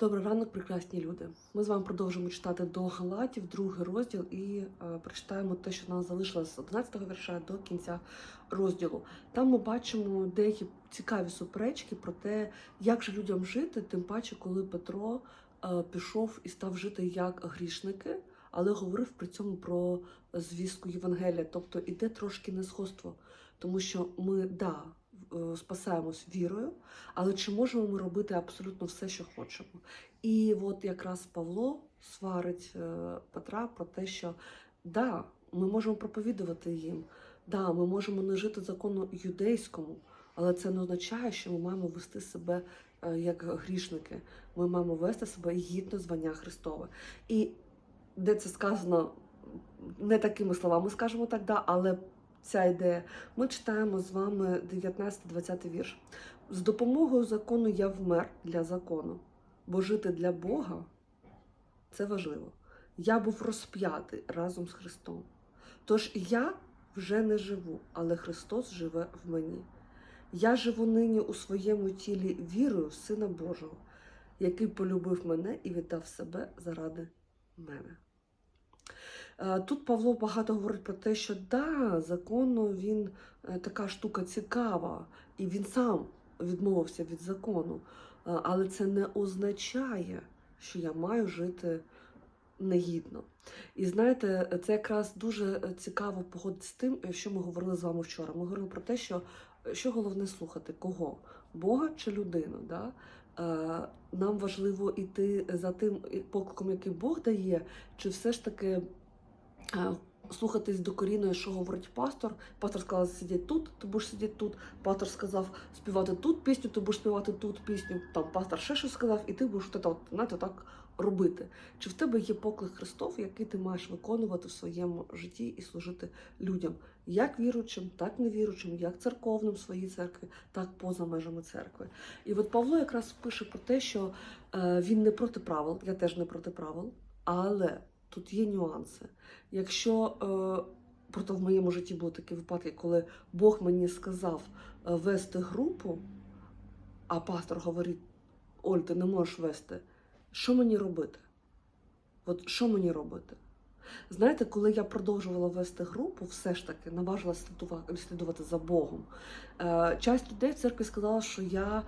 Добрий ранок, прекрасні люди. Ми з вами продовжимо читати до Галатів, другий розділ, і е, прочитаємо те, що нам залишилось з 11-го вірша до кінця розділу. Там ми бачимо деякі цікаві суперечки про те, як же людям жити, тим паче, коли Петро е, пішов і став жити як грішники, але говорив при цьому про звістку Євангелія. Тобто іде трошки несходство, тому що ми да, спасаємось вірою. Але чи можемо ми робити абсолютно все, що хочемо? І от якраз Павло сварить е, Петра про те, що да, ми можемо проповідувати їм, да, ми можемо не жити закону юдейському, але це не означає, що ми маємо вести себе е, як грішники. Ми маємо вести себе гідно звання Христове. І де це сказано не такими словами, скажемо так, да, але ця ідея. Ми читаємо з вами 19-20 вірш. З допомогою закону я вмер для закону, бо жити для Бога це важливо. Я був розп'ятий разом з Христом. Тож я вже не живу, але Христос живе в мені. Я живу нині у своєму тілі вірою в Сина Божого, який полюбив мене і віддав себе заради мене. Е, Тут Павло багато говорить про те, що да, закону він е, така штука цікава, і він сам відмовився від закону. Е, Але це не означає, що я маю жити негідно. І знаєте, це якраз дуже цікаво погодити з тим, що ми говорили з вами вчора. Ми говорили про те, що, що головне слухати кого? Бога чи людину? Да? Е, Нам важливо йти за тим покликом, який Бог дає, чи все ж таки е, слухатись докорінно, що говорить пастор. Пастор сказав сидіти тут, ти будеш сидіти тут. Пастор сказав співати тут пісню, ти будеш співати тут пісню. Там пастор ще щось сказав, і ти будеш от, знаєте, так робити. Чи в тебе є поклик Христов, який ти маєш виконувати в своєму житті і служити людям, як віруючим, так невіруючим, як церковним в своїй церкві, так поза межами церкви. І от Павло якраз пише про те, що е, він не проти правил, я теж не проти правил, але тут є нюанси. Якщо е, Проте в моєму житті були такі випадки, коли Бог мені сказав е, вести групу, а пастор говорить: Оль, ти не можеш вести. Що мені робити? От що мені робити? Знаєте, коли я продовжувала вести групу, все ж таки наважилася слідувати, за Богом. Е, часть людей в церкві сказала, що я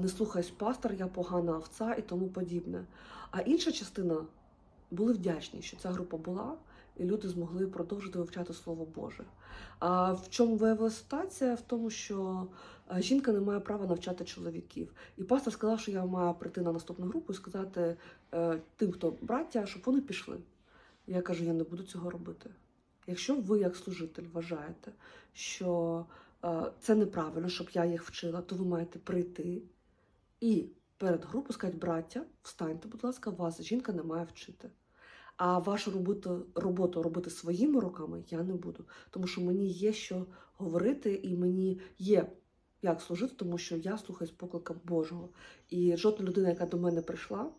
не слухаюсь пастор, я погана овця і тому подібне. А інша частина були вдячні, що ця група була, і люди змогли продовжити вивчати Слово Боже. А в чому виявилася ситуація? В тому, що е, жінка не має права навчати чоловіків. І пастор сказав, що я маю прийти на наступну групу і сказати е, тим, хто браття, щоб вони пішли. Я кажу, я не буду цього робити. Якщо ви, як служитель, вважаєте, що е, це неправильно, щоб я їх вчила, то ви маєте прийти і перед групою сказати, браття, встаньте, будь ласка, вас жінка не має вчити. А вашу роботу, роботу робити своїми руками я не буду, тому що мені є що говорити, і мені є як служити, тому що я слухаюсь поклика Божого. І жодна людина, яка до мене прийшла,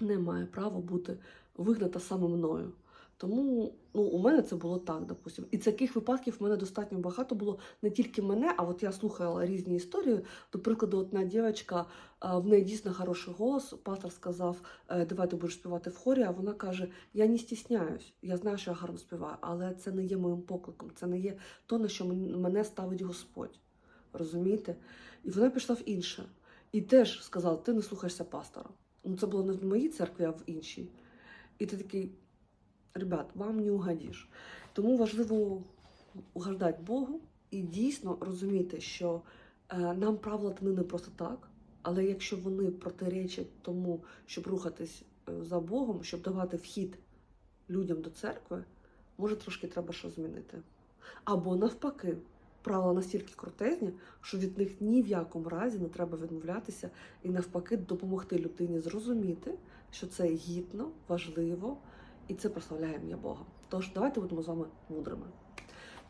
не має права бути вигната саме мною. Тому ну, у мене це було так, допустим. І таких випадків в мене достатньо багато було не тільки мене, а от я слухала різні історії. До прикладу, одна дівчинка, в неї дійсно хороший голос. Пастор сказав, «Е, давай ти будеш співати в хорі. А вона каже: Я не стісняюсь, я знаю, що я гарно співаю, але це не є моїм покликом, це не є то, на що мене ставить Господь. Розумієте? І вона пішла в інше. І теж сказала: ти не слухаєшся пастора. Ну, це було не в моїй церкві, а в іншій. І ти такий, ребят, вам не угодиш. Тому важливо угождати Богу і дійсно розуміти, що е, нам правила дани не просто так, але якщо вони протиречать тому, щоб рухатись е, за Богом, щоб давати вхід людям до церкви, може трошки треба що змінити. Або навпаки, правила настільки крутезні, що від них ні в якому разі не треба відмовлятися і навпаки допомогти людині зрозуміти, що це гідно, важливо і це прославляє ім'я Бога. Тож давайте будемо з вами мудрими.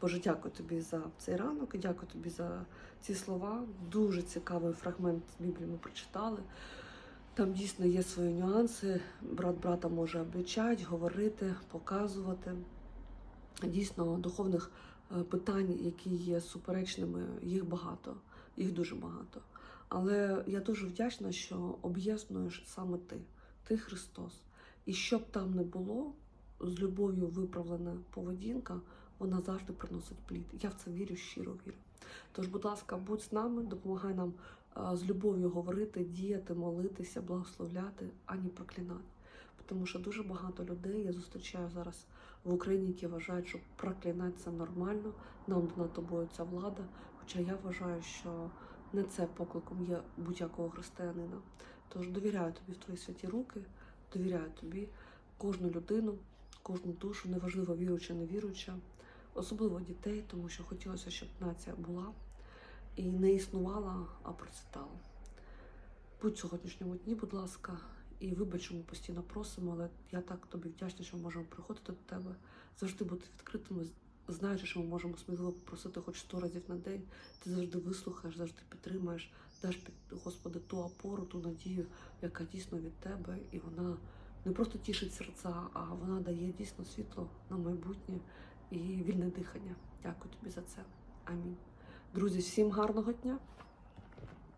Боже, дякую тобі за цей ранок і дякую тобі за ці слова. Дуже цікавий фрагмент Біблії ми прочитали. Там дійсно є свої нюанси. Брат брата може обличати, говорити, показувати. Дійсно, духовних е, питань, які є суперечними, їх багато, їх дуже багато. Але я дуже вдячна, що об'єднуєш саме ти, ти Христос. І щоб там не було, з любов'ю виправлена поведінка, вона завжди приносить плід. Я в це вірю, щиро вірю. Тож, будь ласка, будь з нами, допомагай нам з любов'ю говорити, діяти, молитися, благословляти, ані проклинати. Тому що дуже багато людей я зустрічаю зараз в Україні, які вважають, що проклинати це нормально, нам над тобою ця влада. Хоча я вважаю, що не це покликом є будь-якого християнина. Тож довіряю тобі в твої святі руки, довіряю тобі кожну людину, кожну душу, неважливо віруюча, не віруюча, особливо дітей, тому що хотілося, щоб нація була і не існувала, а процвітала. Будь в сьогоднішньому дні, будь ласка, і вибач, постійно просимо, але я так тобі вдячна, що ми можемо приходити до тебе, завжди бути відкритими, знаючи, що ми можемо сміливо попросити хоч сто разів на день. Ти завжди вислухаєш, завжди підтримаєш, даш під Господи ту опору, ту надію, яка дійсно від тебе, і вона не просто тішить серця, а вона дає дійсно світло на майбутнє і вільне дихання. Дякую тобі за це. Амінь. Друзі, всім гарного дня!